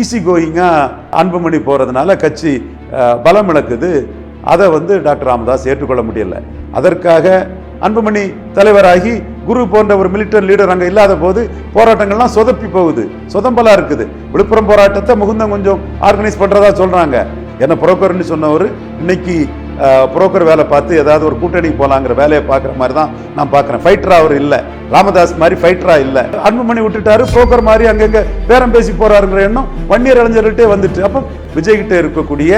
Easy கோயிங்காக Anbumani போகிறதுனால கட்சி பலம் இழக்குது. அதை வந்து டாக்டர் ராமதாஸ் ஏற்றுக்கொள்ள முடியல. அதற்காக அன்புமணி தலைவராகி குரு போன்ற ஒரு மிலிட்டரி லீடர் அங்கே இல்லாத போது போராட்டங்கள்லாம் சொதப்பி போகுது. சொதம்பலாக இருக்குது. விழுப்புரம் போராட்டத்தை முகுந்தம் கொஞ்சம் ஆர்கனைஸ் பண்ணுறதா சொல்கிறாங்க என்ன புரோக்கர்னு சொன்னவர் இன்னைக்கு புரோக்கர் வேலை பார்த்து ஏதாவது ஒரு கூட்டணிக்கு போகலாங்கிற வேலையை பார்க்குற மாதிரி தான் நான் பார்க்குறேன். ஃபைட்டரா அவர் இல்லை. ராமதாஸ் மாதிரி ஃபைட்டரா இல்லை. அன்புமணி விட்டுட்டாரு புரோக்கர் மாதிரி அங்கங்கே பேரம் பேசி போறாருங்கிற எண்ணம் வன்னியர் இளைஞர்கள்ட்டே வந்துட்டு. அப்போ விஜய்கிட்ட இருக்கக்கூடிய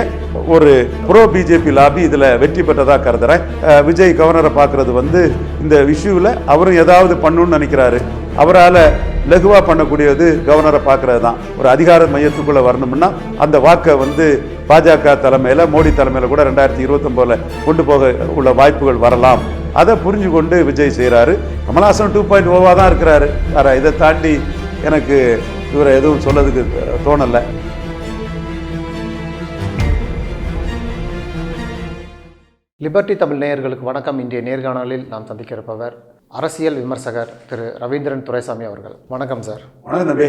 ஒரு ப்ரோ பிஜேபி லாபி இதில் வெற்றி பெற்றதாக கருதுறேன். விஜய் கவர்னரை பார்க்கறது வந்து இந்த இஷ்யூவில் அவரும் ஏதாவது பண்ணணும்னு நினைக்கிறாரு. அவரால் லகுவாக பண்ணக்கூடியது கவர்னரை பார்க்குறது தான் ஒரு அதிகார மையத்துக்குள்ளே வரணும்னா அந்த வாக்கை வந்து பாஜக தலைமையில் மோடி தலைமையில் கூட ரெண்டாயிரத்தி இருபத்தொம்போதில் கொண்டு போக உள்ள வாய்ப்புகள் வரலாம். அதை புரிஞ்சு கொண்டு விஜய் செய்கிறாரு கமல்ஹாசன் டூ பாயிண்ட் ஓவாக தான் இருக்கிறாரு. வேறு இதை தாண்டி எனக்கு இவரை எதுவும் சொல்லதுக்கு தோணலை. லிபர்டி தமிழ் நேயர்களுக்கு வணக்கம். இன்றைய நேர்காணலில் நாம் சந்திக்க இருப்பவர் அரசியல் விமர்சகர் திரு ரவீந்திரன் துரைசாமி அவர்கள். வணக்கம் சார். வணக்கம் தம்பி.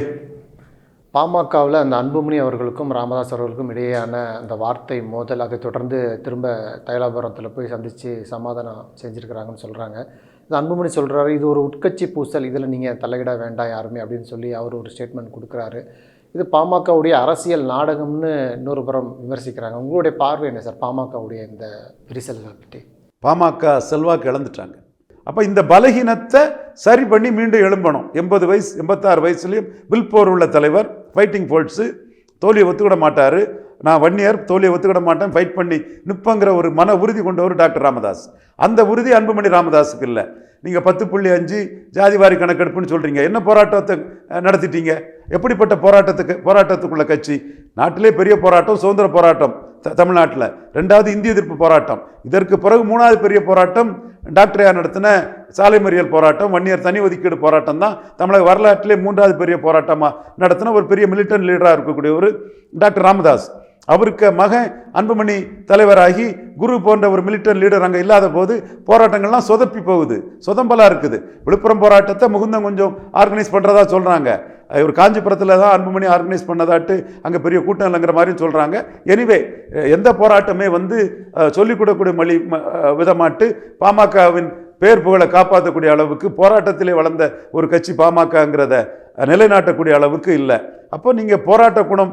பாமகவில் அந்த அன்புமணி அவர்களுக்கும் ராமதாஸ் அவர்களுக்கும் இடையேயான அந்த வார்த்தை மோதல் அதை தொடர்ந்து திரும்ப தைலாபுரத்தில் போய் சந்தித்து சமாதானம் செஞ்சுருக்கிறாங்கன்னு சொல்கிறாங்க இது அன்புமணி சொல்கிறாரு இது ஒரு உட்கட்சி பூசல் இதில் நீங்கள் தலையிட வேண்டாம் யாருமே அப்படின்னு சொல்லி அவர் ஒரு ஸ்டேட்மெண்ட் கொடுக்குறாரு. இது பாமகவுடைய அரசியல் நாடகம்னு இன்னொரு புறம் விமர்சிக்கிறாங்க. உங்களுடைய பார்வை என்ன சார் பாமகவுடைய இந்த விரிசல்களை பற்றி பாமக செல்வாக்கு இழந்துட்டாங்க. அப்போ இந்த பலகீனத்தை சரி பண்ணி மீண்டும் எழும்பணும். எண்பது வயசு எண்பத்தாறு வயசுலேயும் வில் போர் உள்ள தலைவர் ஃபைட்டிங் ஃபோர்ட்ஸு தோல்வியை ஒத்துக்கிட மாட்டார். நான் வன்னியர் தோல்வியை ஒத்துக்கிட மாட்டேன் ஃபைட் பண்ணி நிற்பங்கிற ஒரு மன உறுதி கொண்டவர் டாக்டர் ராமதாஸ். அந்த உறுதி அன்புமணி ராமதாஸுக்கு இல்லை. நீங்கள் பத்து புள்ளி அஞ்சு ஜாதிவாரி கணக்கெடுப்புன்னு சொல்கிறீங்க என்ன போராட்டத்தை நடத்திட்டீங்க? எப்படிப்பட்ட போராட்டத்துக்கு போராட்டத்துக்குள்ள கட்சி? நாட்டிலே பெரிய போராட்டம் சுதந்திர போராட்டம் த- தமிழ்நாட்டில். ரெண்டாவது இந்திய எதிர்ப்பு போராட்டம். இதற்கு பிறகு மூணாவது பெரிய போராட்டம் டாக்டர் நடத்தின சாலை மறியல் போராட்டம் வன்னியர் தனி ஒதுக்கீடு போராட்டம் தான். தமிழக வரலாற்றிலே மூன்றாவது பெரிய போராட்டமாக நடத்தின ஒரு பெரிய மிலிட்டன் லீடராக இருக்கக்கூடிய ஒரு டாக்டர் ராமதாஸ். அவருக்கு மகன் அன்புமணி தலைவராகி குரு போன்ற ஒரு மிலிட்டன் லீடர் அங்கே இல்லாத போது போராட்டங்கள்லாம் சொதப்பி போகுது. சொதம்பலாக இருக்குது. விழுப்புரம் போராட்டத்தை முகுந்தம் கொஞ்சம் ஆர்கனைஸ் பண்ணுறதா சொல்கிறாங்க இவர் காஞ்சிபுரத்தில் தான் அன்புமணி ஆர்கனைஸ் பண்ணதாட்டு அங்கே பெரிய கூட்டம் இல்லைங்கிற மாதிரியும் சொல்கிறாங்க எனிவே எந்த போராட்டமே வந்து சொல்லிக் கொடுக்கக்கூடிய மொழி விதமாட்டு பாமகவின் பேர் புகழை காப்பாற்றக்கூடிய அளவுக்கு போராட்டத்திலே வளர்ந்த ஒரு கட்சி பாமகங்கிறத நிலைநாட்டக்கூடிய அளவுக்கு இல்லை. அப்போ நீங்கள் போராட்ட குணம்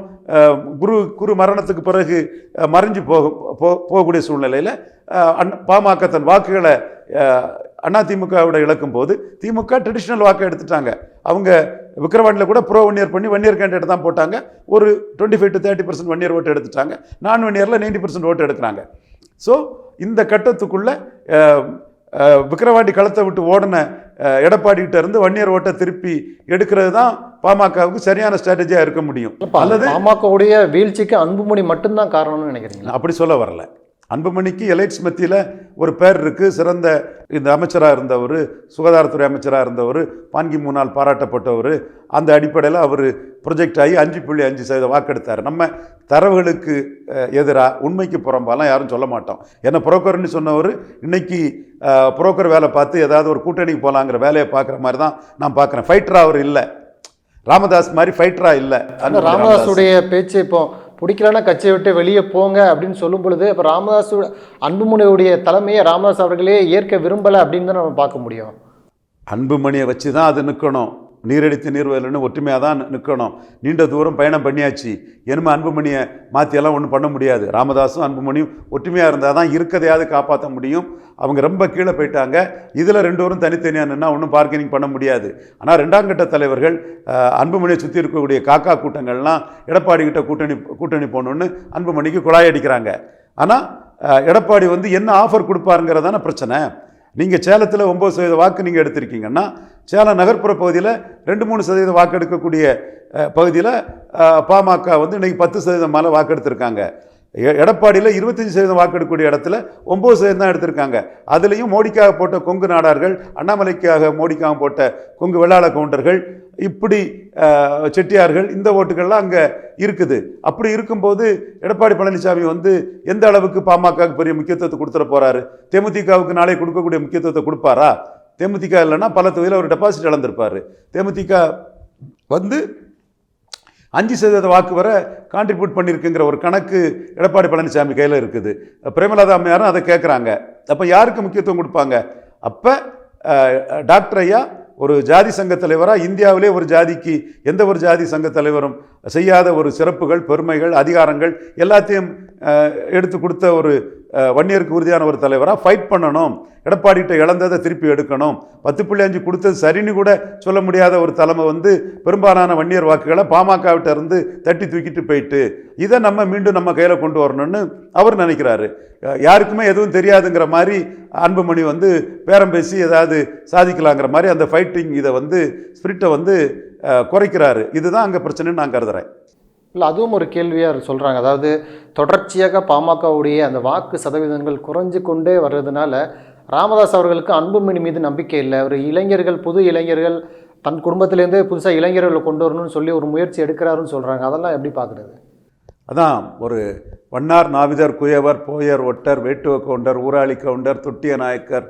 குரு குரு மரணத்துக்கு பிறகு மறைஞ்சு போக போ- போகக்கூடிய சூழ்நிலையில் பாமக தன் வாக்குகளை அண்ணா திமுகவோட இழக்கும் போது திமுக ட்ரெடிஷ்னல் வாக்கை எடுத்துட்டாங்க. அவங்க விக்கிரவாண்டியில் கூட ப்ரோ ஒன் இயர் பண்ணி ஒன் இயர் கேண்டிடேட் தான் போட்டாங்க. ஒரு twenty five to thirty percent one year ஓட்டு எடுத்துட்டாங்க நான் ஒன் இயரில் நைன்டி பர்சன்ட் ஓட்டு எடுக்கிறாங்க. ஸோ இந்த கட்டத்துக்குள்ள விக்கிரவாண்டி களத்தை விட்டு ஓடின அஹ், எடப்பாடிகிட்ட இருந்து வன்னியர் ஓட்டை திருப்பி எடுக்கிறது தான் பாமகவுக்கு சரியான ஸ்ட்ராட்டஜியாக இருக்க முடியும். அல்லது பாமகவுடைய வீழ்ச்சிக்கு அன்புமணி மட்டும்தான் காரணம்னு நினைக்கிறீங்களா? நான் அப்படி சொல்ல வரல. அன்புமணிக்கு எலைட்ஸ் மத்தியில் ஒரு பேர் இருக்குது சிறந்த இந்த அமைச்சராக இருந்தவர் சுகாதாரத்துறை அமைச்சராக இருந்தவர் பான்கி முன்னால் பாராட்டப்பட்டவர். அந்த அடிப்படையில் அவர் ப்ரொஜெக்ட் ஆகி அஞ்சு புள்ளி அஞ்சு சதவீதம் வாக்கெடுத்தார். நம்ம தரவுகளுக்கு எதிராக உண்மைக்கு புறம்பாலாம் யாரும் சொல்ல மாட்டோம். என்ன புரோக்கர்னு சொன்னவர் இன்னைக்கு புரோக்கர் வேலை பார்த்து ஏதாவது ஒரு கூட்டணிக்கு போகலாங்கிற வேலையை பார்க்குற மாதிரி தான் நான் பார்க்குறேன். ஃபைட்டரா அவர் இல்லை. ராமதாஸ் மாதிரி ஃபைட்டரா இல்லை. ராமதாஸுடைய பேச்சு இப்போ பிடிக்கலன்னா கட்சியை விட்டு வெளியே போங்க அப்படின்னு சொல்லும் பொழுது இப்போ ராமதாஸ் அன்புமணியுடைய தலைமையை ராமதாஸ் அவர்களே ஏற்க விரும்பலை அப்படின்னு தான் நம்ம பார்க்க முடியும். அன்புமணியை வச்சு தான் அது நிற்கணும் நீரடித்து நீர்வயல்னு ஒற்றுமையாக தான் நிற்கணும் நீண்ட தூரம் பயணம் பண்ணியாச்சு. இனிமே அன்புமணியை மாற்றியெல்லாம் ஒன்றும் பண்ண முடியாது. ராமதாஸும் அன்புமணியும் ஒற்றுமையாக இருந்தால் தான் இருக்கதையாவது காப்பாற்ற முடியும். அவங்க ரொம்ப கீழே போயிட்டாங்க. இதில் ரெண்டு பேரும் தனித்தனியாக நின்னா ஒன்றும் பார்க்கனிங் பண்ண முடியாது. ஆனால் ரெண்டாம் கட்ட தலைவர்கள் அன்புமணியை சுற்றி இருக்கக்கூடிய காக்கா கூட்டங்கள்லாம் எடப்பாடி கிட்ட கூட்டணி கூட்டணி போகணுன்னு அன்புமணிக்கு குழாய் அடிக்கிறாங்க. ஆனால் எடப்பாடி வந்து என்ன ஆஃபர் கொடுப்பாருங்கிறதான பிரச்சனை. நீங்கள் சேலத்தில் ஒம்பது சதவீத வாக்கு நீங்கள் எடுத்திருக்கீங்கன்னா சேலம் நகர்ப்புற பகுதியில் ரெண்டு மூணு சதவீத வாக்கு எடுக்கக்கூடிய பகுதியில் பாமக வந்து இன்றைக்கி பத்து சதவீதம் மேலே வாக்கு எடுத்திருக்காங்க. எ- எடப்பாடியில் இருபத்தஞ்சி சதவீதம் வாக்கு எடுக்கக்கூடிய இடத்துல ஒம்பது சதவீதம் தான் எடுத்திருக்காங்க. அதுலேயும் மோடிக்காக போட்ட கொங்கு நாடார்கள் அண்ணாமலைக்காக மோடிக்காக போட்ட கொங்கு வெள்ளாள கவுண்டர்கள் இப்படி செட்டியார்கள் இந்த ஓட்டுகள்லாம் அங்கே இருக்குது. அப்படி இருக்கும்போது எடப்பாடி பழனிசாமி வந்து எந்த அளவுக்கு பாமகவுக்கு பெரிய முக்கியத்துவத்தை கொடுத்துட போறாரு? தேமுதிகவுக்கு நாளை கொடுக்கக்கூடிய முக்கியத்துவத்தை கொடுப்பாரா? தேமுதிக இல்லைன்னா பல தொகுதியில் அவர் டெபாசிட் இழந்திருப்பார். தேமுதிக வந்து அஞ்சு சதவீத வாக்கு வரை கான்ட்ரிபியூட் பண்ணியிருக்குங்கிற ஒரு கணக்கு எடப்பாடி பழனிசாமி கையில் இருக்குது. பிரேமலதா அம்மையாரும் அதை கேட்குறாங்க அப்போ யாருக்கு முக்கியத்துவம் கொடுப்பாங்க? அப்போ டாக்டர் ஐயா ஒரு ஜாதி சங்க தலைவராக இந்தியாவிலே ஒரு ஜாதிக்கு எந்த ஒரு ஜாதி சங்க தலைவரும் செய்யாத ஒரு சிறப்புகள் பெருமைகள் அதிகாரங்கள் எல்லாத்தையும் எடுத்து கொடுத்த ஒரு வன்னியருக்கு உறுதியான ஒரு தலைவராக ஃபைட் பண்ணணும். எடப்பாடிகிட்ட இழந்ததை திருப்பி எடுக்கணும். பத்து புள்ளி அஞ்சு கொடுத்தது சரின்னு கூட சொல்ல முடியாத ஒரு தலைமை வந்து பெரும்பாலான வன்னியர் வாக்குகளை பாமகவிட்ட இருந்து தட்டி தூக்கிட்டு போயிட்டு இதை நம்ம மீண்டும் நம்ம கையில் கொண்டு வரணும்னு அவர் நினைக்கிறாரு. யாருக்குமே எதுவும் தெரியாதுங்கிற மாதிரி அன்புமணி வந்து பேரம் பேசி ஏதாவது சாதிக்கலாங்கிற மாதிரி அந்த ஃபைட்டிங் இதை வந்து ஸ்பிரிட்டை வந்து குறைக்கிறாரு. இதுதான் அங்கே பிரச்சனைன்னு நான் கருதுறேன். இல்லை அதுவும் ஒரு கேள்வியாக சொல்கிறாங்க அதாவது தொடர்ச்சியாக பாமகவுடைய அந்த வாக்கு சதவீதங்கள் குறைஞ்சு கொண்டே வர்றதுனால ராமதாஸ் அவர்களுக்கு அன்புமணி மீது நம்பிக்கை இல்லை. ஒரு இளைஞர்கள் புது இளைஞர்கள் தன் குடும்பத்திலேருந்தே புதுசாக இளைஞர்களை கொண்டு வரணும்னு சொல்லி ஒரு முயற்சி எடுக்கிறாருன்னு சொல்கிறாங்க அதெல்லாம் எப்படி பார்க்குறது அதான் ஒரு வண்ணார் நாவிதர் குயவர் போயர் ஒட்டர் வேட்டுவ கவுண்டர் ஊராளி கவுண்டர் துட்டிய நாயக்கர்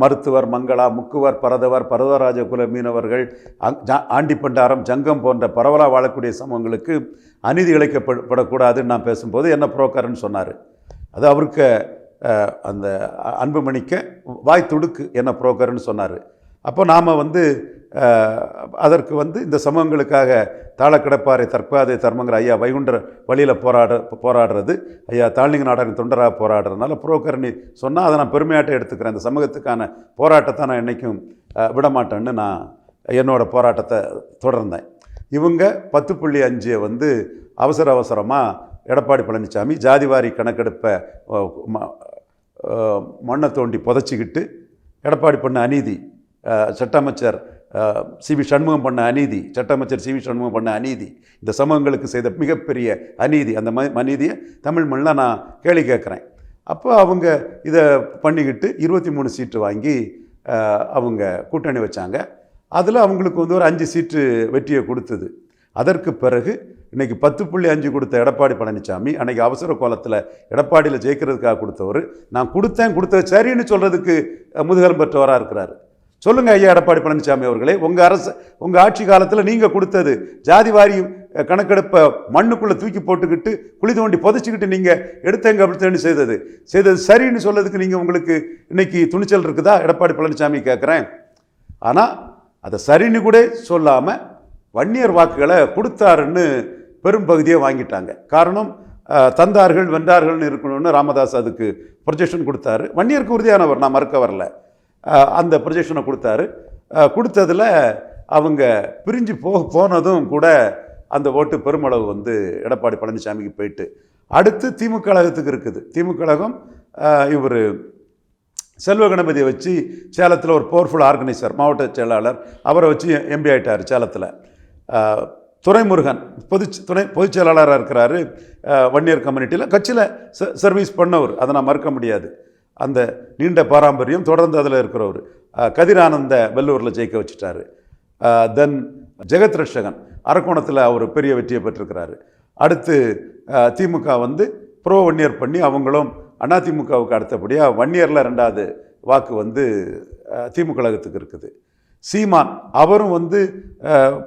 மருத்துவர் மங்களா முக்குவர் பரதவர் பரதராஜ குல மீனவர்கள் ஆண்டிப்பண்டாரம் ஜங்கம் போன்ற பரவலாக வாழக்கூடிய சமூகங்களுக்கு அநீதி இழைக்கப்படக்கூடாதுன்னு நான் பேசும்போது என்ன புரோக்கர்னு சொன்னார். அது அவருக்கு அந்த அன்புமணிக்க வாய் துடுக்கு என்ன புரோக்கர்னு சொன்னார். அப்போ நாம் வந்து அதற்கு வந்து இந்த சமூகங்களுக்காக தாளக்கிடப்பாறை தற்காதை தர்மங்கிற ஐயா வைகுண்டர் வழியில் போராட போராடுறது. ஐயா தாழ்நிங்க நாடகம் தொண்டராக போராடுறதுனால புரோக்கர்னி சொன்னால் அதை நான் பெருமையாட்ட எடுத்துக்கிறேன். இந்த சமூகத்துக்கான போராட்டத்தை நான் என்றைக்கும் விடமாட்டேன்னு விட மாட்டேன்னு நான் என்னோட போராட்டத்தை தொடர்ந்தேன். இவங்க பத்து புள்ளி அஞ்சை வந்து அவசர அவசரமாக எடப்பாடி பழனிசாமி ஜாதிவாரி கணக்கெடுப்பை ம- மண்ணை தோண்டி புதைச்சிக்கிட்டு எடப்பாடி பண்ண அநீதி சட்டமைச்சர் சட்ட அமைச்சர் சி வி சண்முகம் பண்ண அநீதி சட்ட அமைச்சர் சி வி சண்முகம் பண்ண அநீதி இந்த சமூகங்களுக்கு செய்த மிகப்பெரிய அநீதி அந்த ம அநீதியை தமிழ் மண்ணில் நான் கேள்வி கேட்குறேன். அப்போ அவங்க இதை பண்ணிக்கிட்டு இருபத்தி மூணு சீட்டு வாங்கி அவங்க கூட்டணி வச்சாங்க. அதில் அவங்களுக்கு வந்து ஒரு அஞ்சு சீட்டு வெற்றியை கொடுத்தது. அதற்கு பிறகு இன்னைக்கு பத்து புள்ளி அஞ்சு கொடுத்த எடப்பாடி பழனிசாமி அன்னைக்கு அவசர கோலத்தில் எடப்பாடியில் ஜெயிக்கிறதுக்காக கொடுத்தவர் நான் கொடுத்தேன் கொடுத்தது சரின்னு சொல்கிறதுக்கு முதுகலம் பெற்றவராக இருக்கிறாரு. சொல்லுங்கள் ஐயா எடப்பாடி பழனிசாமி அவர்களே உங்கள் அரசு உங்கள் ஆட்சி காலத்தில் நீங்கள் கொடுத்தது ஜாதி வாரி கணக்கெடுப்பை மண்ணுக்குள்ளே தூக்கி போட்டுக்கிட்டு குழி தோண்டி புதைச்சிக்கிட்டு நீங்கள் எடுத்தேங்க அப்படித்தேன்னு செய்தது? செய்தது சரின்னு சொல்லதுக்கு நீங்கள் உங்களுக்கு இன்னைக்கு துணிச்சல் இருக்குதா? எடப்பாடி பழனிசாமி கேட்குறேன் ஆனால் அதை சரின்னு கூட சொல்லாமல் வன்னியர் வாக்குகளை கொடுத்தாருன்னு பெரும்பகுதியை வாங்கிட்டாங்க. காரணம் தந்தார்கள் வென்றார்கள்னு இருக்கணும்னு ராமதாஸ் அதுக்கு ப்ரொஜெக்ஷன் கொடுத்தாரு. வன்னியருக்கு உறுதியானவர் நான் மறுக்க வரல. அந்த ப்ரொஜெக்ஷனை கொடுத்தாரு. கொடுத்ததில் கொடுத்ததுல அவங்க பிரிஞ்சு போக போனதும் கூட அந்த ஓட்டு பெருமளவு வந்து எடப்பாடி பழனிசாமிக்கு போயிட்டு. அடுத்து திமுக கழகத்துக்கு இருக்குது. திமுக கழகம் இவர் செல்வ கணபதியை வச்சு சேலத்தில் ஒரு பவர்ஃபுல் ஆர்கனைசர் மாவட்ட செயலாளர். அவரை வச்சு எம்பி ஆயிட்டார் சேலத்தில். துறைமுருகன் துரைமுருகன் பொது துணை பொதுச் செயலாளராக இருக்கிறாரு. வன்னியர் கம்யூனிட்டியில் கட்சியில் ச சர்வீஸ் பண்ணவர். அதை நான் மறுக்க முடியாது. அந்த நீண்ட பாரம்பரியம் தொடர்ந்து அதில் இருக்கிறவர். கதிரானந்த வெள்ளூரில் ஜெயிக்க வச்சுட்டாரு. தென் ஜெகத் ரட்சகன் அரக்கோணத்தில் அவர் பெரிய வெற்றியை பெற்றிருக்கிறாரு. அடுத்து திமுக வந்து ப்ரோ வன்னியர் பண்ணி அவங்களும் அதிமுகவுக்கு அடுத்தபடியாக வன்னியரில் ரெண்டாவது வாக்கு வந்து திமுக கழகத்துக்கு இருக்குது. சீமான் அவரும் வந்து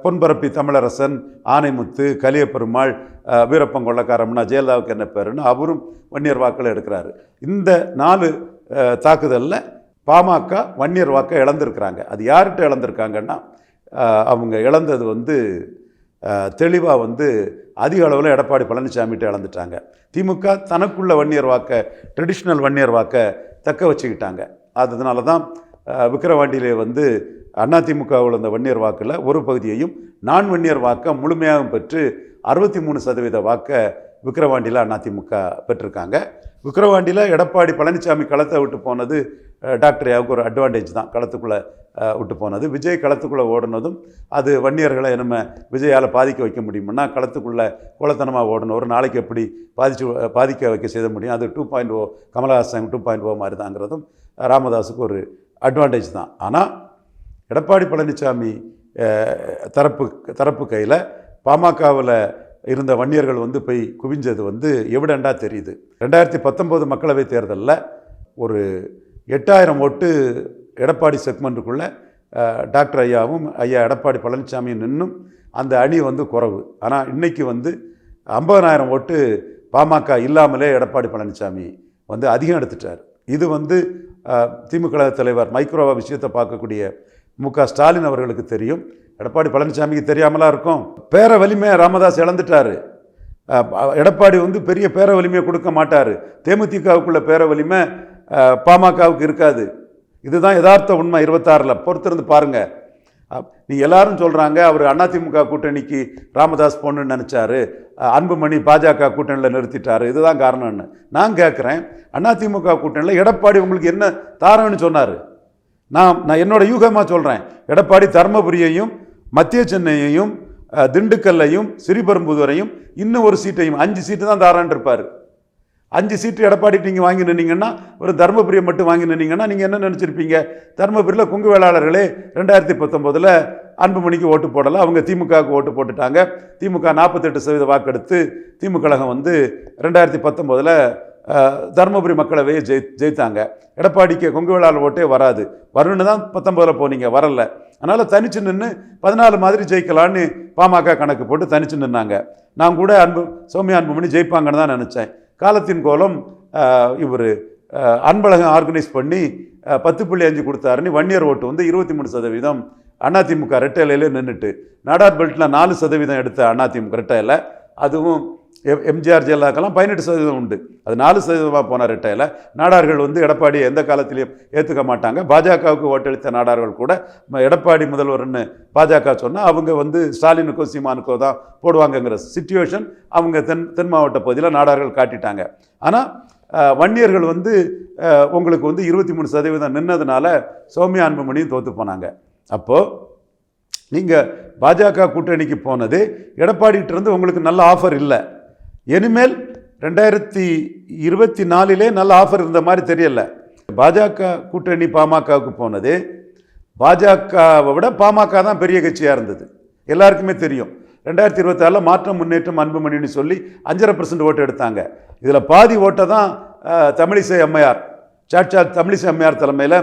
பொன்பரப்பி தமிழரசன் ஆனைமுத்து கலியப்பெருமாள் அஹ், வீரப்பன் கொள்ளக்காரம்னா ஜெயலலிதாவுக்கு என்ன பேருன்னு அவரும் வன்னியர் வாக்கில் எடுக்கிறாரு. இந்த நாலு தாக்குதலில் பாமக வன்னியர் வாக்கை இழந்திருக்கிறாங்க. அது யார்கிட்ட இழந்திருக்காங்கன்னா அவங்க இழந்தது வந்து தெளிவாக வந்து அதிக அளவில் எடப்பாடி பழனிசாமிகிட்ட இழந்துட்டாங்க. திமுக தனக்குள்ள வன்னியர் வாக்கை ட்ரெடிஷ்னல் வன்னியர் வாக்கை தக்க வச்சுக்கிட்டாங்க. அதனால தான் விக்கிரவாண்டியிலே வந்து அதிமுகவில் இருந்த வன்னியர் வாக்கில் ஒரு பகுதியையும் நான் வன்னியர் வாக்கை முழுமையாக பெற்று அறுபத்தி மூணு சதவீத வாக்கை விக்கிரவாண்டியில் அதிமுக பெற்றிருக்காங்க. விக்கிரவாண்டியில் எடப்பாடி பழனிசாமி களத்தை விட்டு போனது டாக்டர் யாவுக்கு ஒரு அட்வான்டேஜ் தான். களத்துக்குள்ளே விட்டு போனது. விஜய் களத்துக்குள்ளே ஓடினதும் அது வன்னியர்களை நம்ம விஜயால் பாதிக்க வைக்க முடியும்னா களத்துக்குள்ளே கோலத்தனமாக ஓடணும். ஒரு நாளைக்கு எப்படி பாதிச்சு பாதிக்க வைக்க செய்த முடியும்? அது two point O Kamal Haasan two point O oh மாதிரி தாங்கிறதும் ராமதாஸுக்கு ஒரு அட்வான்டேஜ் தான். ஆனால் எடப்பாடி பழனிசாமி தரப்பு தரப்பு கையில் பாமகவில் இருந்த வன்னியர்கள் வந்து போய் குவிஞ்சது வந்து எவிடண்டாக தெரியுது. ரெண்டாயிரத்தி பத்தொம்போது மக்களவைத் தேர்தலில் ஒரு எட்டாயிரம் ஓட்டு எடப்பாடி செக்மெண்ட்டுக்குள்ளே டாக்டர் ஐயாவும் ஐயா எடப்பாடி பழனிசாமியும் நின்றும் அந்த அணி வந்து குறவு. ஆனால் இன்னைக்கு வந்து ஐம்பதனாயிரம் ஓட்டு பாமக இல்லாமலே எடப்பாடி பழனிசாமி வந்து அதிகம் எடுத்துட்டார். இது வந்து திமுக தலைவர் மைக்ரோவா விஷயத்தை பார்க்கக்கூடிய மு க ஸ்டாலின் அவர்களுக்கு தெரியும். எடப்பாடி பழனிசாமிக்கு தெரியாமலா இருக்கும். பேர வலிமையை ராமதாஸ் இழந்துட்டாரு. எடப்பாடி வந்து பெரிய பேர வலிமையை கொடுக்க மாட்டார். தேமுதிகவுக்குள்ள பேர வலிமை பாமகவுக்கு இருக்காது. இதுதான் யதார்த்த உண்மை இருபத்தாறில். பொறுத்திருந்து பாருங்கள் நீ எல்லாரும் சொல்கிறாங்க அவர் அதிமுக கூட்டணிக்கு ராமதாஸ் போகணுன்னு நினச்சாரு. அன்புமணி பாஜக கூட்டணியில் நிறுத்திட்டார். இதுதான் காரணம்னு நான் கேட்குறேன் அதிமுக கூட்டணியில் எடப்பாடி உங்களுக்கு என்ன தாரம்னு சொன்னார்? நான் நான் என்னோடய யூகமாக சொல்கிறேன் எடப்பாடி தர்மபுரியையும் மத்திய சென்னையையும் திண்டுக்கல்லையும் சிறிபெரும்புதூரையும் இன்னும் ஒரு சீட்டையும் அஞ்சு சீட்டு தான் தாரான் இருப்பார். அஞ்சு சீட்டு எடப்பாடி நீங்கள் வாங்கி நின்னீங்கன்னா ஒரு தர்மபுரியை மட்டும் வாங்கி நின்னீங்கன்னா நீங்கள் என்ன நினச்சிருப்பீங்க? தர்மபுரியில் குங்கு வேளாளர்களே ரெண்டாயிரத்தி பத்தொம்போதில் அன்புமணிக்கு ஓட்டு போடலை அவங்க திமுகவுக்கு ஓட்டு போட்டுட்டாங்க. திமுக நாற்பத்தெட்டு சதவீத வாக்கெடுத்து திமுக கழகம் வந்து ரெண்டாயிரத்தி பத்தொம்போதில் தருமபுரி மக்களவையை ஜெயி ஜெயித்தாங்க. எடப்பாடிக்கு கொங்கு வேளாளர் ஓட்டே வராது. வரணுன்னு தான் பத்தொம்போதில் போனீங்க வரல. அதனால் தனிச்சு நின்று பதினாலு மாதிரி ஜெயிக்கலான்னு பாமக கணக்கு போட்டு தனிச்சு நின்னாங்க. நான் கூட அன்பு சௌமியா அன்புமணி ஜெயிப்பாங்கன்னு தான் நினச்சேன். காலத்தின் கோலம் இவர் அன்பழகம் ஆர்கனைஸ் பண்ணி பத்து புள்ளி அஞ்சு கொடுத்தாருன்னு வன்னியர் ஓட்டு வந்து இருபத்தி மூணு சதவீதம் அதிமுக ரெட்டையிலே நின்றுட்டு நாடார் பெல்ட்டில் நாலு சதவீதம் எடுத்த அதிமுக ரெட்டையில் அதுவும் எம்ஜிஆர் ஜெயலலிதாக்கெல்லாம் பதினெட்டு சதவீதம் உண்டு. அது நாலு சதவீதமாக போன ரெட்டையில். நாடார்கள் வந்து எடப்பாடியை எந்த காலத்திலையும் ஏற்றுக்க மாட்டாங்க. பாஜகவுக்கு ஓட்டளித்த நாடார்கள் கூட ம- எடப்பாடி முதல்வர்னு பாஜக சொன்னால் அவங்க வந்து ஸ்டாலினுக்கோ சீமானுக்கோ தான் போடுவாங்கங்கிற சுச்சுவேஷன் அவங்க தென் தென் மாவட்ட பகுதியில் நாடார்கள் காட்டிட்டாங்க. ஆனால் வன்னியர்கள் வந்து உங்களுக்கு வந்து இருபத்தி மூணு சதவீதம் நின்னதுனால சௌமியா அன்புமணியும் தோற்று போனாங்க. அப்போது நீங்கள் பாஜக கூட்டணிக்கு போனது எடப்பாடிகிட்டேருந்து உங்களுக்கு நல்ல ஆஃபர் இல்லை. இனிமேல் ரெண்டாயிரத்தி இருபத்தி நாலிலே நல்ல ஆஃபர் இருந்த மாதிரி தெரியல. பாஜக கூட்டணி பாமகவுக்கு போனது. பாஜகவை விட பாமக தான் பெரிய கட்சியாக இருந்தது. எல்லாருக்குமே தெரியும். ரெண்டாயிரத்தி இருபத்தாறில் மாற்றம் முன்னேற்றம் அன்புமணின்னு சொல்லி அஞ்சரை பர்சன்ட் ஓட்டு எடுத்தாங்க. இதில் பாதி ஓட்டை தான் தமிழிசை அம்மையார் சாட்சா தமிழிசை அம்மையார் தலைமையில்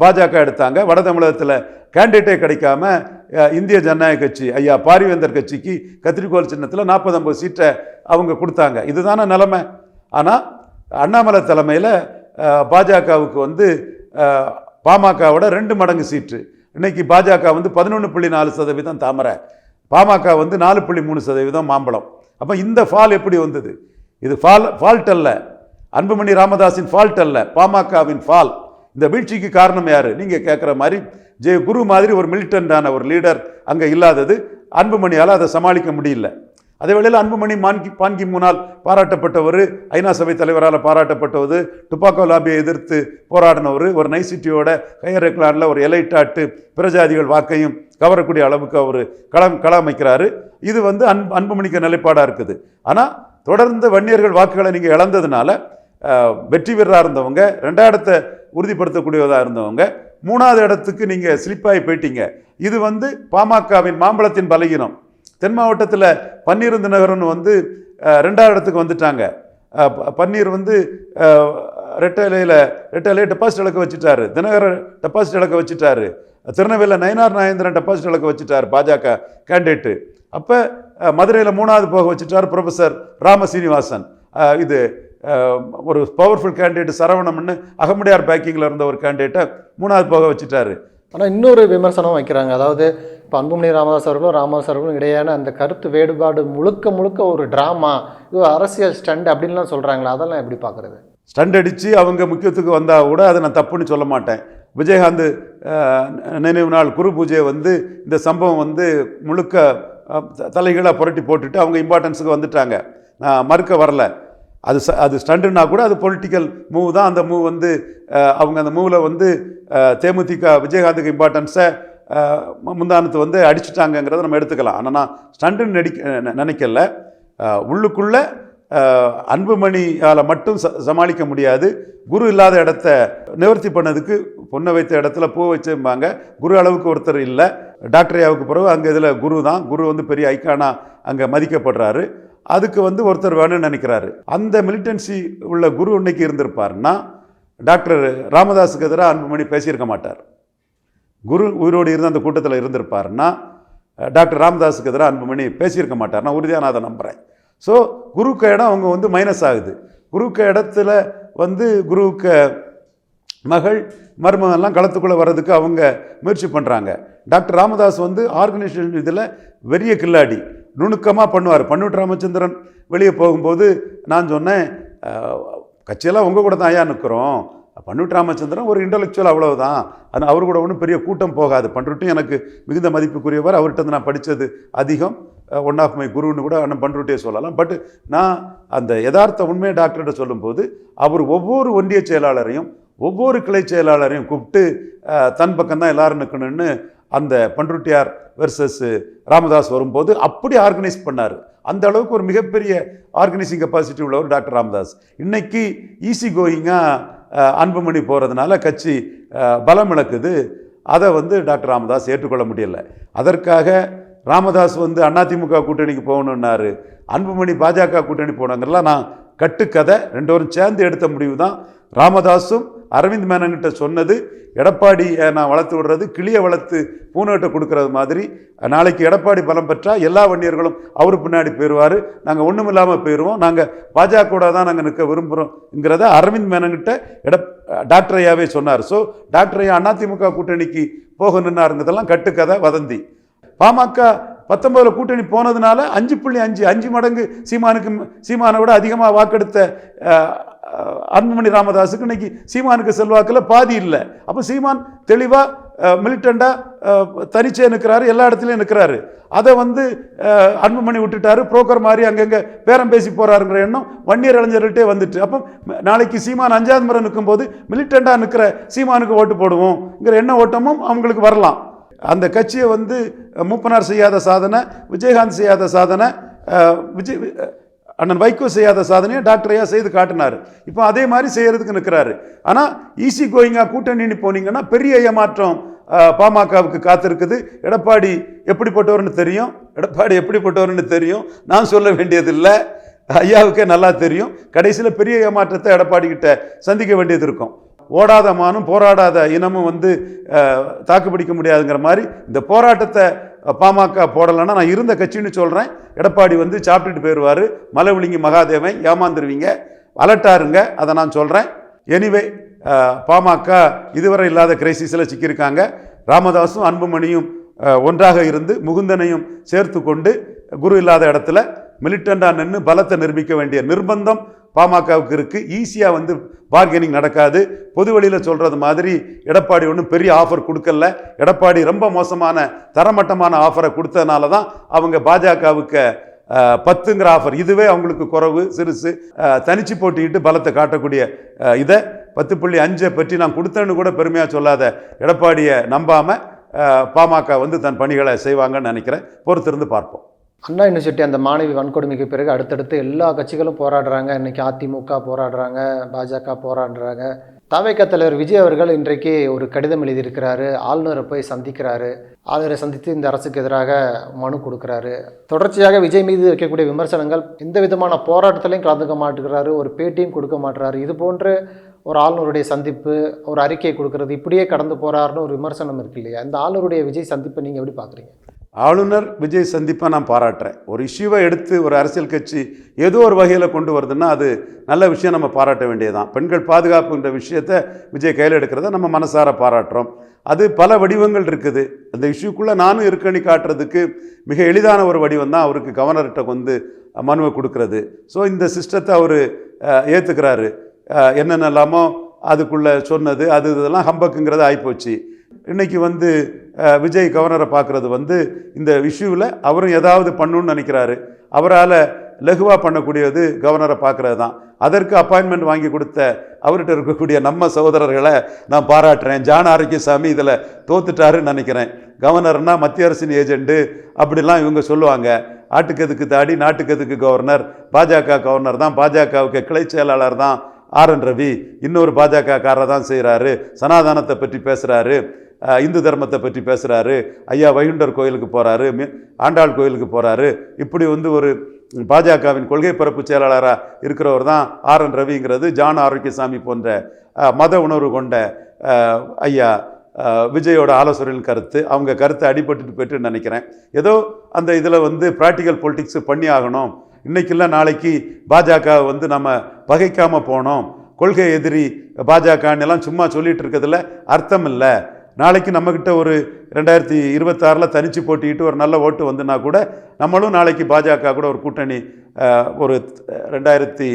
பாஜக எடுத்தாங்க. வட தமிழகத்தில் கேண்டிடேட்டே கிடைக்காம இந்திய ஜனநாயக கட்சி ஐயா பாரிவேந்தர் கட்சிக்கு கத்திரிக்கோல் சின்னத்தில் நாற்பது ஐம்பது சீட்டை அவங்க கொடுத்தாங்க. இதுதானே நிலமை. ஆனால் அண்ணாமலை தலைமையில் பாஜகவுக்கு வந்து பாமகவோட ரெண்டு மடங்கு சீட்டு. இன்னைக்கு பாஜக வந்து பதினொன்று புள்ளி நாலு சதவீதம் தாமரை. பாமக வந்து நாலு புள்ளி மூணு சதவீதம் மாம்பழம். அப்போ இந்த ஃபால் எப்படி வந்தது? இது ஃபால் ஃபால்ட் அல்ல. அன்புமணி ராமதாஸின் ஃபால்ட் அல்ல. பாமகவின் ஃபால் இந்த வீழ்ச்சிக்கு காரணம் யார்? நீங்கள் கேட்குற மாதிரி ஜெய குரு மாதிரி ஒரு மிலிட்டண்டான ஒரு லீடர் அங்கே இல்லாதது அன்புமணியால் அதை சமாளிக்க முடியல. அதே வேளையில் அன்புமணி மான்கி பான்கி முன்னால் பாராட்டப்பட்டவர் ஐநா சபை தலைவரால் பாராட்டப்பட்டவர் துப்பாக்கோ லாபியை எதிர்த்து போராடினவர் ஒரு நைசிட்டியோட ஹையர் ரெக்லானில் ஒரு எலைட்டாட்டு பிரஜாதிகள் வாக்கையும் கவரக்கூடிய அளவுக்கு அவர் களம் களமைக்கிறாரு இது வந்து அன் அன்புமணிக்கு நிலைப்பாடாக இருக்குது. ஆனால் தொடர்ந்து வன்னியர்கள் வாக்குகளை நீங்கள் இழந்ததுனால வெற்றி பெறா இருந்தவங்க ரெண்டாயிரத்தை உறுதிப்படுத்தக்கூடியதாக இருந்தவங்க. மூணாவது இடத்துக்கு நீங்கள் ஸ்லிப்பாகி போயிட்டீங்க. இது வந்து பாமகவின் மாம்பழத்தின் பலகீனம். தென் மாவட்டத்தில் பன்னீர் தினகரன் வந்து ரெண்டாவது இடத்துக்கு வந்துட்டாங்க. பன்னீர் வந்து ரெட்டலையில் ரெட்டை டெபாசிட் இழக்க வச்சுட்டாரு. தினகரன் டெபாசிட் இழக்க வச்சுட்டாரு. திருநெல்வேலியில் நயனார் நாயந்திரன் டெபாசிட் இழக்க வச்சுட்டார் பாஜக கேண்டிடேட்டு அப்போ மதுரையில் மூணாவது போக வச்சுட்டார் ப்ரொஃபஸர் ராம சீனிவாசன். இது ஒரு பவர்ஃபுல் கேண்டிடேட் சரவணம்னு அகமுடையார் பேக்கிங்கில் இருந்த ஒரு கேண்டிடேட்டை மூணாவது போக வச்சுட்டாரு. ஆனால் இன்னொரு விமர்சனம் வைக்கிறாங்க. அதாவது இப்போ அன்புமணி ராமதாஸ் அவர்களும் ராமதாஸ் அவர்களும் இடையான அந்த கருத்து வேறுபாடு முழுக்க முழுக்க ஒரு ட்ராமா இது அரசியல் ஸ்டண்ட் அப்படின்லாம் சொல்கிறாங்களா அதெல்லாம் எப்படி பார்க்குறது? ஸ்டண்ட் அடித்து அவங்க முக்கியத்துக்கு வந்தால் கூட அதை நான் தப்புன்னு சொல்ல மாட்டேன். விஜயகாந்த் நினைவு நாள் குரு பூஜையை வந்து இந்த சம்பவம் வந்து முழுக்க அஹ், த- தலைகீழாக புரட்டி போட்டுட்டு அவங்க இம்பார்ட்டன்ஸுக்கு வந்துட்டாங்க. நான் மறுக்க வரல. அது அது ஸ்டண்டுன்னா கூட அது பொலிட்டிக்கல் மூவ் தான். அந்த மூவ் வந்து அவங்க அந்த மூவில் வந்து தேமுதிக விஜயகாந்துக்கு இம்பார்ட்டன்ஸை முந்தானத்தை வந்து அடிச்சிட்டாங்கங்கிறத நம்ம எடுத்துக்கலாம். ஆனால் நான் ஸ்டண்டுன்னு நடிக்க நினைக்கல. உள்ளுக்குள்ளே அன்புமணியால் மட்டும் ச சமாளிக்க முடியாது. குரு இல்லாத இடத்த நிவர்த்தி பண்ணதுக்கு பொண்ணை வைத்த இடத்துல பூ வச்சும்பாங்க. குரு அளவுக்கு ஒருத்தர் இல்லை. டாக்டர் யாவுக்கு பிறகு அங்கே இதில் குரு தான். குரு வந்து பெரிய ஐக்கானா அங்கே மதிக்கப்படுறாரு. அதுக்கு வந்து ஒருத்தர் வேணும்னு நினைக்கிறாரு. அந்த மிலிட்டன்சி உள்ள குரு இன்னைக்கு இருந்திருப்பாருன்னா டாக்டர் ராமதாஸுக்கு எதிராக அன்புமணி பேசியிருக்க மாட்டார். குரு உயிரோடு இருந்து அந்த கூட்டத்தில் இருந்திருப்பாருன்னா டாக்டர் ராமதாஸுக்கு எதிராக அன்புமணி பேசியிருக்க மாட்டார். நான் உறுதியாக நான் அதை நம்புகிறேன் ஸோ குருக்க இடம் அவங்க வந்து மைனஸ் ஆகுது. குருக்க இடத்துல வந்து குருவுக்க மகள் மருமகன்லாம் களத்துக்குள்ளே வர்றதுக்கு அவங்க முயற்சி பண்ணுறாங்க டாக்டர் ராமதாஸ் வந்து ஆர்கனைசேஷன் இதில் பெரிய கில்லாடி. நுணுக்கமாக பண்ணுவார். பன்னுட்டு ராமச்சந்திரன் வெளியே போகும்போது நான் சொன்னேன் கட்சியெல்லாம் உங்கள் கூட தான் ஐயா நிற்கிறோம் பன்னுட்டு ராமச்சந்திரன் ஒரு இன்டலெக்சுவல் அவ்வளவுதான். ஆனால் அவர் கூட ஒன்றும் பெரிய கூட்டம் போகாது. பண்ருட்டும் எனக்கு மிகுந்த மதிப்புக்குரியவர். அவர்கிட்ட நான் படித்தது அதிகம். ஒன் ஆஃப் மை குருன்னு கூட அண்ணன் பண்ருட்டே சொல்லலாம். பட் நான் அந்த யதார்த்த உண்மையை டாக்டர்கிட்ட சொல்லும்போது அவர் ஒவ்வொரு ஒன்றிய செயலாளரையும் ஒவ்வொரு கிளை செயலாளரையும் கூப்பிட்டு தன் பக்கம் தான் எல்லாரும் நிற்கணும்னு அந்த பண்ருட்டியார் வெர்சஸ் ராமதாஸ் வரும்போது அப்படி ஆர்கனைஸ் பண்ணார். அந்த அளவுக்கு ஒரு மிகப்பெரிய ஆர்கனைசிங் கெப்பாசிட்டி உள்ளவர் டாக்டர் ராமதாஸ். இன்னைக்கு ஈஸி கோயிங்காக அன்புமணி போகிறதுனால கட்சி பலம் இழக்குது. அதை வந்து டாக்டர் ராமதாஸ் ஏற்றுக்கொள்ள முடியல. அதற்காக ராமதாஸ் வந்து அதிமுக கூட்டணிக்கு போகணுன்னாரு அன்புமணி பாஜக கூட்டணி போனாங்கலாம் நான் கட்டுக்கதை ரெண்டு சேர்ந்து எடுத்த முடிவு தான் ராமதாஸும் அரவிந்த் மேனங்கிட்ட சொன்னது எடப்பாடி நான் வளர்த்து விடுறது கிளியை வளர்த்து பூனைகிட்ட கொடுக்கறது மாதிரி. நாளைக்கு எடப்பாடி பலம் பெற்றால் எல்லா வன்னியர்களும் அவர் பின்னாடி போயிடுவார். நாங்கள் ஒன்றும் இல்லாமல் போயிடுவோம் நாங்கள் பாஜக தான் நாங்கள் நிற்க விரும்புகிறோங்கிறத அரவிந்த் மேனங்கிட்ட எட டாக்டர் ஐயாவே சொன்னார். ஸோ டாக்டர் ஐயா அதிமுக கூட்டணிக்கு போக நின்னாருங்கிறதெல்லாம் கட்டுக்கதை வதந்தி. பாமக பத்தொம்பதில் கூட்டணி போனதுனால அஞ்சு புள்ளி அஞ்சு அஞ்சு மடங்கு சீமானுக்கு சீமானை விட அதிகமாக வாக்கெடுத்த அன்புமணி ராமதாஸுக்கு இன்னைக்கு சீமானுக்கு செல்வாக்கில் பாதி இல்லை. அப்போ சீமான் தெளிவாக மிலிட்டண்டாக தனிச்சே நிற்கிறாரு எல்லா இடத்துலையும் நிற்கிறாரு அதை வந்து அன்புமணி விட்டுட்டாரு புரோக்கர் மாதிரி அங்கங்கே பேரம் பேசி போகிறாருங்கிற எண்ணம் வன்னியர் இளைஞர்கள்ட்டே வந்துட்டு. அப்போ நாளைக்கு சீமான் அஞ்சாவது முறை நிற்கும்போது மிலிட்டண்டாக நிற்கிற சீமானுக்கு ஓட்டு போடுவோம்ங்கிற எண்ண ஓட்டமும் அவங்களுக்கு வரலாம். அந்த கட்சியை வந்து மூப்பனார் செய்யாத சாதனை விஜயகாந்த் செய்யாத சாதனை விஜய் அண்ணன் வைகோ செய்யாத சாதனையை டாக்டர் ஐயா செய்து காட்டினார். இப்போ அதே மாதிரி செய்கிறதுக்கு நிற்கிறாரு. ஆனால் ஈஸி கோயிங்கா கூட்டணின்னு போனீங்கன்னா பெரிய ஏமாற்றம் பாமகவுக்கு காத்திருக்குது. எடப்பாடி எப்படிப்பட்டவர்னு தெரியும். எடப்பாடி எப்படிப்பட்டவர்னு தெரியும். நான் சொல்ல வேண்டியதில்லை. ஐயாவுக்கே நல்லா தெரியும். கடைசியில் பெரிய ஏமாற்றத்தை எடப்பாடிக்கிட்ட சந்திக்க வேண்டியது இருக்கும். ஓடாத மானும் போராடாத இனமும் வந்து தாக்குப்பிடிக்க தாக்கு பிடிக்க முடியாதுங்கிற மாதிரி இந்த போராட்டத்தை பாமக போடலைன்னா நான் இருந்த கட்சின்னு சொல்கிறேன் எடப்பாடி வந்து சாப்பிட்டுட்டு போயிடுவார். மலைவிழுங்கி மகாதேவன் ஏமாந்துருவீங்க. அலட்டாருங்க அதை நான் சொல்கிறேன் எனிவே பாமக இதுவரை இல்லாத கிரைசிஸில் சிக்கியிருக்காங்க. ராமதாஸும் அன்புமணியும் ஒன்றாக இருந்து முகுந்தனையும் சேர்த்து கொண்டு குரு இல்லாத இடத்துல மிலிட்டண்டாக நின்று பலத்தை நிரூபிக்க வேண்டிய நிர்பந்தம் பாமகவுக்கு இருக்குது ஈஸியாக வந்து பார்கெனிங் நடக்காது. பொது வெளியில் சொல்கிறது மாதிரி எடப்பாடி ஒன்றும் பெரிய ஆஃபர் கொடுக்கல. எடப்பாடி ரொம்ப மோசமான தரமட்டமான ஆஃபரை கொடுத்ததுனால தான் அவங்க பாஜகவுக்கு பத்துங்கிற ஆஃபர் இதுவே அவங்களுக்கு குறவு சிறுசு. தனிச்சு போட்டிக்கிட்டு பலத்தை காட்டக்கூடிய இதை பத்து புள்ளி அஞ்சை பற்றி நான் கொடுத்தேன்னு கூட பெருமையாக சொல்லாத எடப்பாடியை நம்பாமல் பாமக வந்து தன் பணிகளை செய்வாங்கன்னு நினைக்கிறேன். பொறுத்திருந்து பார்ப்போம். அண்ணா யூனிவர்சிட்டி அந்த மாணவி வன்கொடுமைக்கு பிறகு அடுத்தடுத்து எல்லா கட்சிகளும் போராடுறாங்க. இன்றைக்கி அதிமுக போராடுறாங்க பாஜக போராடுறாங்க. தவைக்க தலைவர் விஜய் அவர்கள் இன்றைக்கு ஒரு கடிதம் எழுதியிருக்கிறாரு. ஆளுநரை போய் சந்திக்கிறாரு. ஆளுநரை சந்தித்து இந்த அரசுக்கு எதிராக மனு கொடுக்குறாரு. தொடர்ச்சியாக விஜய் மீது வைக்கக்கூடிய விமர்சனங்கள் எந்த விதமான போராட்டத்திலையும் கலந்துக்க மாட்டேங்கிறாரு. ஒரு பேட்டியும் கொடுக்க மாட்டுறாரு. இது போன்று ஒரு ஆளுநருடைய சந்திப்பு ஒரு அறிக்கை கொடுக்கறது இப்படியே கடந்து போகிறாருன்னு ஒரு விமர்சனம் இருக்கு இல்லையா? இந்த ஆளுநருடைய விஜய் சந்திப்பை நீங்கள் எப்படி பார்க்குறீங்க? ஆளுநர் விஜய் சந்திப்பை நான் பாராட்டுறேன். ஒரு இஷ்யூவை எடுத்து ஒரு அரசியல் கட்சி ஏதோ ஒரு வகையில் கொண்டு வருதுன்னா அது நல்ல விஷயம் நம்ம பாராட்ட வேண்டியதுதான். பெண்கள் பாதுகாப்புன்ற விஷயத்தை விஜய் கையில் எடுக்கிறத நம்ம மனசார பாராட்டுறோம். அது பல வடிவங்கள் இருக்குது. அந்த இஷ்யூக்குள்ளே நானும் இருக்கணி காட்டுறதுக்கு மிக எளிதான ஒரு வடிவம் தான் அவருக்கு கவர்னர்கிட்ட வந்து மனுவை கொடுக்கறது. ஸோ இந்த சிஸ்டத்தை அவர் ஏற்றுக்கிறாரு என்னென்னலாமோ அதுக்குள்ளே சொன்னது அது இதெல்லாம் ஹம்பக்குங்கிறது ஆகிப்போச்சு இன்னைக்கு வந்து விஜய் கவர்னரை பார்க்குறது வந்து இந்த இஷ்யூவில் அவரும் ஏதாவது பண்ணணும்னு நினைக்கிறாரு. அவரால் லகுவாக பண்ணக்கூடியது கவர்னரை பார்க்குறது தான். அதற்கு அப்பாயின்மெண்ட் வாங்கி கொடுத்த அவர்கிட்ட இருக்கக்கூடிய நம்ம சகோதரர்களை நான் பாராட்டுறேன். ஜான் ஆரோக்கியசாமி இதில் தோத்துட்டாருன்னு நினைக்கிறேன். கவர்னர்னா மத்திய அரசின் ஏஜென்ட்டு அப்படிலாம் இவங்க சொல்லுவாங்க. ஆட்டுக்கதுக்கு தாடி நாட்டுக்கதுக்கு கவர்னர் பாஜக கவர்னர் தான். பாஜகவுக்கு கிளை செயலாளர் தான் ஆர் என் ரவி இன்னொரு பாஜகக்காரரை தான் செய்கிறாரு சனாதானத்தை பற்றி பேசுகிறாரு இந்து தர்மத்தை பற்றி பேசுகிறாரு ஐயா வைகுண்டர் கோயிலுக்கு போகிறாரு ஆண்டாள் கோயிலுக்கு போகிறாரு இப்படி வந்து ஒரு பாஜகவின் கொள்கை பரப்பு செயலாளராக இருக்கிறவர் தான் ஆர் என் ரவிங்கிறது. ஜான் ஆரோக்கியசாமி போன்ற மத உணர்வு கொண்ட ஐயா விஜயோட ஆலோசனையின் கருத்து. அவங்க கருத்தை அடிபட்டுட்டு போயிட்டு நினைக்கிறேன். ஏதோ அந்த இதில் வந்து ப்ராக்டிக்கல் பொலிட்டிக்ஸ் பண்ணி ஆகணும். இன்னைக்கு நாளைக்கு பாஜக வந்து நம்ம பகைக்காமல் போனோம். கொள்கை எதிரி பாஜகன்னு எல்லாம் சும்மா சொல்லிட்டு இருக்கிறதுல அர்த்தம் இல்லை. நாளைக்கு நம்மக்கிட்ட ஒரு ரெண்டாயிரத்தி இருபத்தாறில் தனிச்சு போட்டிக்கிட்டு ஒரு நல்ல ஓட்டு வந்துன்னா கூட நம்மளும் நாளைக்கு பாஜக கூட ஒரு கூட்டணி ஒரு ரெண்டாயிரத்தி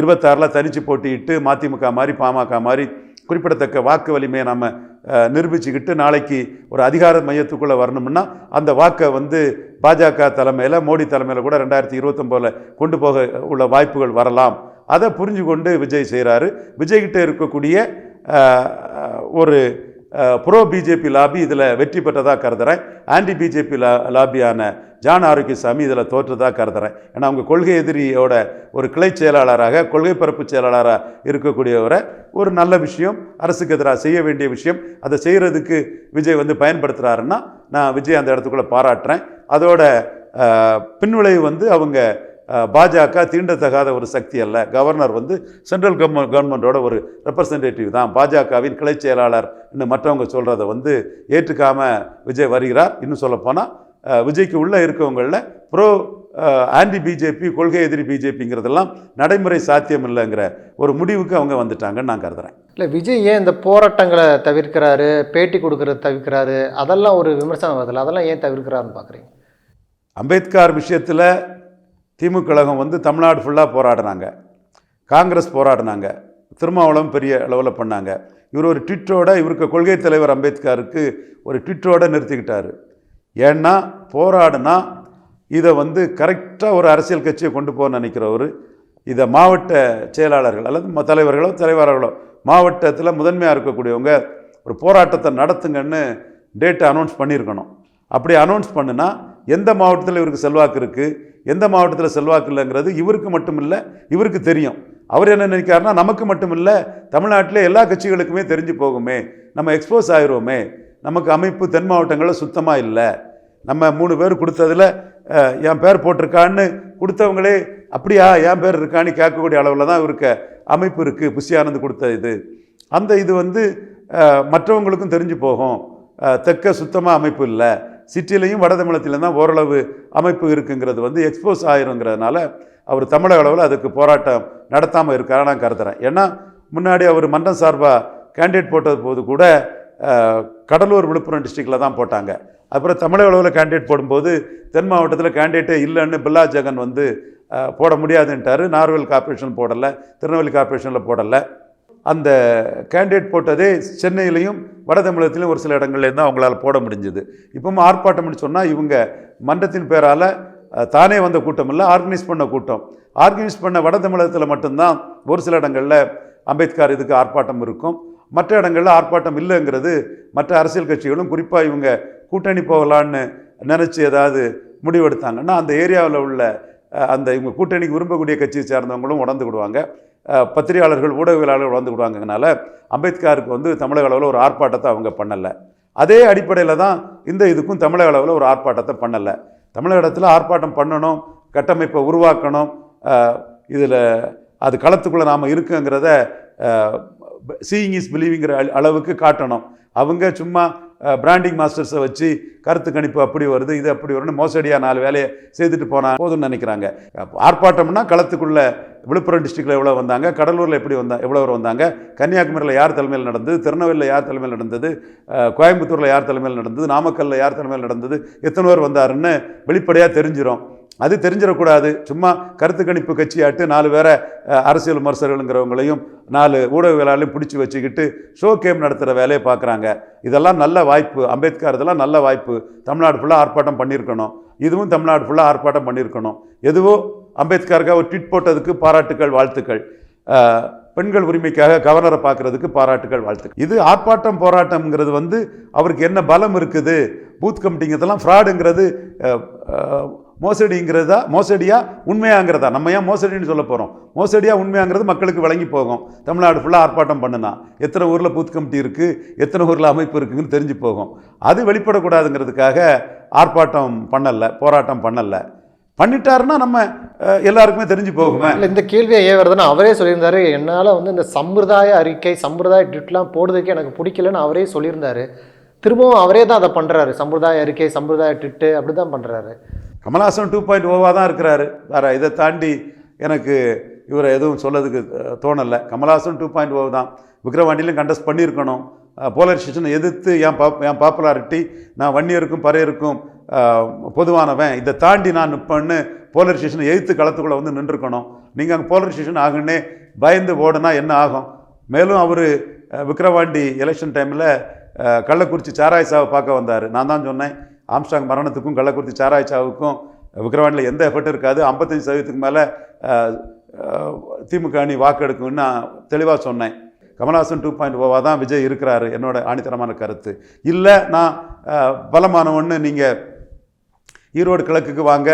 இருபத்தாறில் தனிச்சு போட்டியிட்டு மதிமுக மாதிரி பாமக மாதிரி குறிப்பிடத்தக்க வாக்கு வலிமையை நம்ம நிரூபிச்சுக்கிட்டு நாளைக்கு ஒரு அதிகார மையத்துக்குள்ளே வரணும்னா அந்த வாக்கை வந்து பாஜக தலைமையில் மோடி தலைமையில் கூட ரெண்டாயிரத்தி இருபத்தொம்போதில் கொண்டு போக உள்ள வாய்ப்புகள் வரலாம். அதை புரிஞ்சு கொண்டு விஜய் செய்கிறாரு விஜய்கிட்ட இருக்கக்கூடிய ஒரு ப்ரோ பிஜேபி லாபி இதில் வெற்றி பெற்றதாக கருதுகிறேன் ஆன்டி பிஜேபி லா லாபியான ஜான் ஆரோக்கியசாமி இதில் தோற்றதாக கருதுறேன். ஏன்னா அவங்க கொள்கை எதிரியோட ஒரு கிளை செயலாளராக கொள்கை பரப்பு செயலாளராக இருக்கக்கூடியவரை ஒரு நல்ல விஷயம் அரசுக்கு எதிராக செய்ய வேண்டிய விஷயம் அதை செய்கிறதுக்கு விஜய் வந்து பயன்படுத்துகிறாருன்னா நான் விஜய் அந்த இடத்துக்குள்ளே பாராட்டுறேன். அதோட பின்விளைவு வந்து அவங்க பாஜக தீண்டத்தகாத ஒரு சக்தி அல்ல. கவர்னர் வந்து சென்ட்ரல் கவர்மெண்ட் கவர்மெண்ட்டோட ஒரு ரெப்ரசன்டேட்டிவ் தான். பாஜகவின் கிளை செயலாளர் இன்னும் மற்றவங்க சொல்கிறத வந்து ஏற்றுக்காமல் விஜய் வருகிறார். இன்னும் சொல்லப்போனால் விஜய்க்கு உள்ளே இருக்கவங்களில் ப்ரோ ஆன்டி பிஜேபி கொள்கை எதிரி பிஜேபிங்கிறதெல்லாம் நடைமுறை சாத்தியம் இல்லைங்கிற ஒரு முடிவுக்கு அவங்க வந்துட்டாங்கன்னு நான் கருதுறேன். இல்லை விஜய் ஏன் இந்த போராட்டங்களை தவிர்க்கிறாரு பேட்டி கொடுக்கறத தவிர்க்கிறாரு? அதெல்லாம் ஒரு விமர்சனம் வருதுல்ல அதெல்லாம் ஏன் தவிர்க்கிறாருன்னு பார்க்குறீங்க? அம்பேத்கர் விஷயத்தில் திமுக கழகம் வந்து தமிழ்நாடு ஃபுல்லாக போராடினாங்க. காங்கிரஸ் போராடினாங்க. திருமாவளம் பெரிய அளவில் பண்ணாங்க. இவர் ஒரு ட்விட்டோட இவருக்கு கொள்கை தலைவர் அம்பேத்கருக்கு ஒரு ட்விட்டோட நிறுத்திக்கிட்டாரு. ஏன்னா போராடுனா இதை வந்து கரெக்டாக ஒரு அரசியல் கட்சியை கொண்டு போக நினைக்கிறவர். இதை மாவட்ட செயலாளர்கள் அல்லது ம- தலைவர்களோ தலைவர்களோ மாவட்டத்தில் முதன்மையாக இருக்கக்கூடியவங்க ஒரு போராட்டத்தை நடத்துங்கன்னு டேட்டை அனௌன்ஸ் பண்ணியிருக்கணும் அப்படி அனௌன்ஸ் பண்ணுனா எந்த மாவட்டத்தில் இவருக்கு செல்வாக்கு இருக்குது எந்த மாவட்டத்தில் செல்வாக்கு இல்லைங்கிறது இவருக்கு மட்டும் இல்லை இவருக்கு தெரியும். அவர் என்ன நினைக்கிறாருன்னா நமக்கு மட்டும் இல்லை தமிழ்நாட்டில் எல்லா கட்சிகளுக்குமே தெரிஞ்சு போகுமே நம்ம எக்ஸ்போஸ் ஆயிடுவோமே நமக்கு அமைப்பு தென் மாவட்டங்களில் சுத்தமாக இல்லை. நம்ம மூணு பேர் கொடுத்ததில் என் பேர் போட்டிருக்கான்னு கொடுத்தவங்களே அப்படியா என் பேர் இருக்கான்னு கேட்கக்கூடிய அளவில் தான் இருக்க. அமைப்பு இருக்குது புஷி கொடுத்த இது. அந்த இது வந்து மற்றவங்களுக்கும் தெரிஞ்சு போகும். தெற்க சுத்தமாக அமைப்பு இல்லை. சிட்டிலையும் வட தமிழகத்திலும் தான் ஓரளவு அமைப்பு இருக்குங்கிறது வந்து எக்ஸ்போஸ் ஆயிருங்கிறதுனால அவர் தமிழக அளவில் அதுக்கு போராட்டம் நடத்தாமல் இருக்காரு நான் கருதுறேன். ஏன்னா முன்னாடி அவர் மன்றம் சார்பாக கேண்டிடேட் போட்டது போது கூட கடலூர் விழுப்புரம் டிஸ்ட்ரிக்டில் தான் போட்டாங்க. அப்புறம் தமிழக அளவில் கேண்டிடேட் போடும்போது தென் மாவட்டத்தில் கேண்டிடேட்டே இல்லைன்னு பில்லா ஜெகன் வந்து போட முடியாதுன்ட்டாரு. நார்வல் கார்பரேஷன் போடலை திருநெல்வேலி கார்பரேஷனில் போடலை. அந்த கேண்டிடேட் போட்டதே சென்னையிலையும் வட தமிழகத்திலையும் ஒரு சில இடங்கள்லேருந்து தான் அவங்களால போட முடிஞ்சுது. இப்பவும் ஆர்ப்பாட்டம்னு சொன்னால் இவங்க மன்றத்தின் பேரால் தானே வந்த கூட்டம் இல்லை ஆர்கனைஸ் பண்ண கூட்டம். ஆர்கனைஸ் பண்ண வட தமிழகத்தில் மட்டும்தான் ஒரு சில இடங்களில் அம்பேத்கர் இதுக்கு ஆர்ப்பாட்டம் இருக்கும். மற்ற இடங்களில் ஆர்ப்பாட்டம் இல்லைங்கிறது மற்ற அரசியல் கட்சிகளும் குறிப்பாக இவங்க கூட்டணி போகலான்னு நினச்சி ஏதாவது முடிவெடுத்தாங்கன்னா அந்த ஏரியாவில் உள்ள அந்த இவங்க கூட்டணிக்கு விரும்பக்கூடிய கட்சியை சேர்ந்தவங்களும் உடந்துக்கிடுவாங்க பத்திரிகையாளர்கள் ஊடகவியலாளர்கள் உடந்துக்கிடுவாங்கனால அம்பேத்கருக்கு வந்து தமிழக அளவில் ஒரு ஆர்ப்பாட்டத்தை அவங்க பண்ணலை. அதே அடிப்படையில் தான் இந்த இதுக்கும் தமிழக அளவில் ஒரு ஆர்ப்பாட்டத்தை பண்ணலை. தமிழகத்தில் ஆர்ப்பாட்டம் பண்ணணும் கட்டமைப்பை உருவாக்கணும் இதில் அது களத்துக்குள்ளே நாம் இருக்குங்கிறத சீயிங் இஸ் பிலீவிங்கிற அளவுக்கு காட்டணும். அவங்க சும்மா பிராண்டிங் மாஸ்டர்ஸை வச்சு கருத்து கணிப்பு அப்படி வருது இது அப்படி வரும்னு மோசடியாக நாலு வேலையை செய்துட்டு போனால் போதும்னு நினைக்கிறாங்க. ஆர்ப்பாட்டம்னா களத்துக்குள்ளே விழுப்புரம் டிஸ்ட்ரிக்டில் எவ்வளோ வந்தாங்க கடலூரில் எப்படி வந்தா எவ்வளோ பேர் வந்தாங்க கன்னியாகுமரியில் யார் தலைமையில் நடந்தது திருநெல்வேலியில் யார் தலைமையில் நடந்தது கோயம்புத்தூரில் யார் தலைமையில் நடந்தது நாமக்கல்லில் யார் தலைமையில் நடந்தது எத்தனை பேர் வந்தாருன்னு வெளிப்படையாக தெரிஞ்சிரும். அது தெரிஞ்சிடக்கூடாது. சும்மா கருத்து கணிப்பு கட்சியாட்டு நாலு பேரை அரசியல் விமர்சகர்களுங்கிறவங்களையும் நாலு ஊடகவியலாளையும் பிடிச்சி வச்சுக்கிட்டு ஷோ கேம் நடத்துகிற வேலையை பார்க்குறாங்க. இதெல்லாம் நல்ல வாய்ப்பு. அம்பேத்கர் இதெல்லாம் நல்ல வாய்ப்பு. தமிழ்நாடு ஃபுல்லாக ஆர்ப்பாட்டம் பண்ணியிருக்கணும். இதுவும் தமிழ்நாடு ஃபுல்லாக ஆர்ப்பாட்டம் பண்ணியிருக்கணும். எதுவோ அம்பேத்கருக்காக ஒரு ட்விட் போட்டதுக்கு பாராட்டுக்கள் வாழ்த்துக்கள். பெண்கள் உரிமைக்காக கவர்னரை பார்க்கறதுக்கு பாராட்டுகள் வாழ்த்துக்கள். இது ஆர்ப்பாட்டம் போராட்டம்ங்கிறது வந்து அவருக்கு என்ன பலம் இருக்குது பூத் கமிட்டிங்கிறதெல்லாம் ஃப்ராடுங்கிறது மோசடிங்கிறதா மோசடியா உண்மையாங்கிறதா? நம்ம ஏன் மோசடின்னு சொல்ல போகிறோம் மோசடியா உண்மையாங்கிறது மக்களுக்கு விளங்கி போகும். தமிழ்நாடு ஃபுல்லாக ஆர்ப்பாட்டம் பண்ணுனா. எத்தனை ஊரில் பூத் கமிட்டி இருக்குது எத்தனை ஊரில் அமைப்பு இருக்குதுன்னு தெரிஞ்சு போகும். அது வெளிப்படக்கூடாதுங்கிறதுக்காக ஆர்ப்பாட்டம் பண்ணலை போராட்டம் பண்ணலை. பண்ணிட்டாருன்னா நம்ம எல்லாருக்குமே தெரிஞ்சு போகுமே. இல்லை இந்த கேள்வியை ஏன் வருதுன்னா அவரே சொல்லியிருந்தாரு. என்னால் வந்து இந்த சம்பிரதாய அறிக்கை சம்பிரதாய ட்விட்லாம் போடுறதுக்கு எனக்கு பிடிக்கலன்னு அவரே சொல்லியிருந்தாரு. திரும்பவும் அவரே தான் அதை பண்ணுறாரு சம்பிரதாய அறிக்கை சம்பிரதாய ட்விட்டு அப்படி தான் பண்ணுறாரு கமல்ஹாசன் டூ பாயிண்ட் ஓவாக தான் இருக்கிறாரு. வேற இதை தாண்டி எனக்கு இவரை எதுவும் சொல்லதுக்கு தோணலை. கமல்ஹாசன் டூ பாயிண்ட் ஓ தான். விக்ரவாண்டிலையும் கண்டஸ்ட் பண்ணியிருக்கணும். போலரைசேஷனை எதிர்த்து என் பாப் என் பாப்புலாரிட்டி நான் வன்னியருக்கும் பறையருக்கும் பொதுவானவன் இதை தாண்டி நான் நிற்பேன்னு போலரைசேஷனை எதிர்த்து களத்துக்குள்ளே வந்து நின்றுக்கணும் நீங்கள் அங்கே போலரைசேஷன் ஆகுன்னே பயந்து ஓடுனா என்ன ஆகும்? மேலும் அவர் விக்ரவாண்டி எலெக்ஷன் டைமில் கள்ளக்குறிச்சி சாராய்சாவை பார்க்க வந்தார். நான் தான் சொன்னேன் ஆம்ஸ்டாங் மரணத்துக்கும் கள்ளக்குறிச்சி சாராய்சாவுக்கும் விக்ரவாண்டியில் எந்த எஃபர்ட் இருக்காது. ஐம்பத்தஞ்சு சதவீதத்துக்கு மேலே திமுக அணி வாக்கெடுக்கும்னு நான் தெளிவாக சொன்னேன். கமல்ஹாசன் டூ பாயிண்ட் ஓவாக தான் விஜய் இருக்கிறாரு என்னோட ஆணித்தரமான கருத்து. இல்லை நான் பலமானவன்னு நீங்கள் ஈரோடு கிழக்குக்கு வாங்க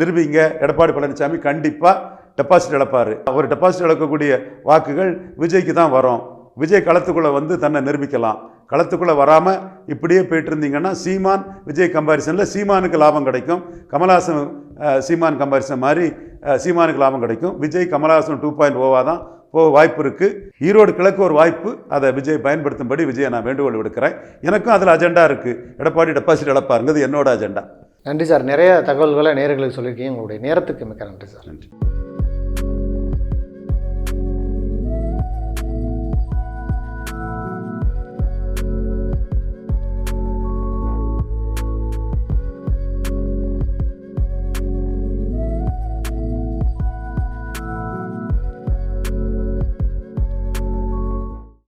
நிரூபிங்க. எடப்பாடி பழனிசாமி கண்டிப்பாக டெபாசிட் இழப்பார். அவர் டெபாசிட் இழக்கக்கூடிய வாக்குகள் விஜய்க்கு தான் வரும். விஜய் களத்துக்குள்ளே வந்து தன்னை நிரூபிக்கலாம். களத்துக்குள்ளே வராமல் இப்படியே போயிட்டு இருந்தீங்கன்னா சீமான் விஜய் கம்பாரிசனில் சீமானுக்கு லாபம் கிடைக்கும். கமல்ஹாசன் சீமான் கம்பாரிசன் மாதிரி சீமானுக்கு லாபம் கிடைக்கும். விஜய் கமல்ஹாசன் டூ பாயிண்ட் ஓவாக தான் போக வாய்ப்பு இருக்குது ஈரோடு கிழக்கு ஒரு வாய்ப்பு. அதை விஜய் பயன்படுத்தும்படி விஜயை நான் வேண்டுகோள் விடுக்கிறேன். எனக்கும் அதில் அஜெண்டா இருக்குது எடப்பாடி டெபாசிட் இழப்பாருங்கிறது என்னோட அஜெண்டா நன்றி சார். நிறைய தகவல்களை நேர்களுக்கு சொல்லியிருக்கீங்க. உங்களுடைய நேரத்துக்கு மிக்க நன்றி சார். நன்றி.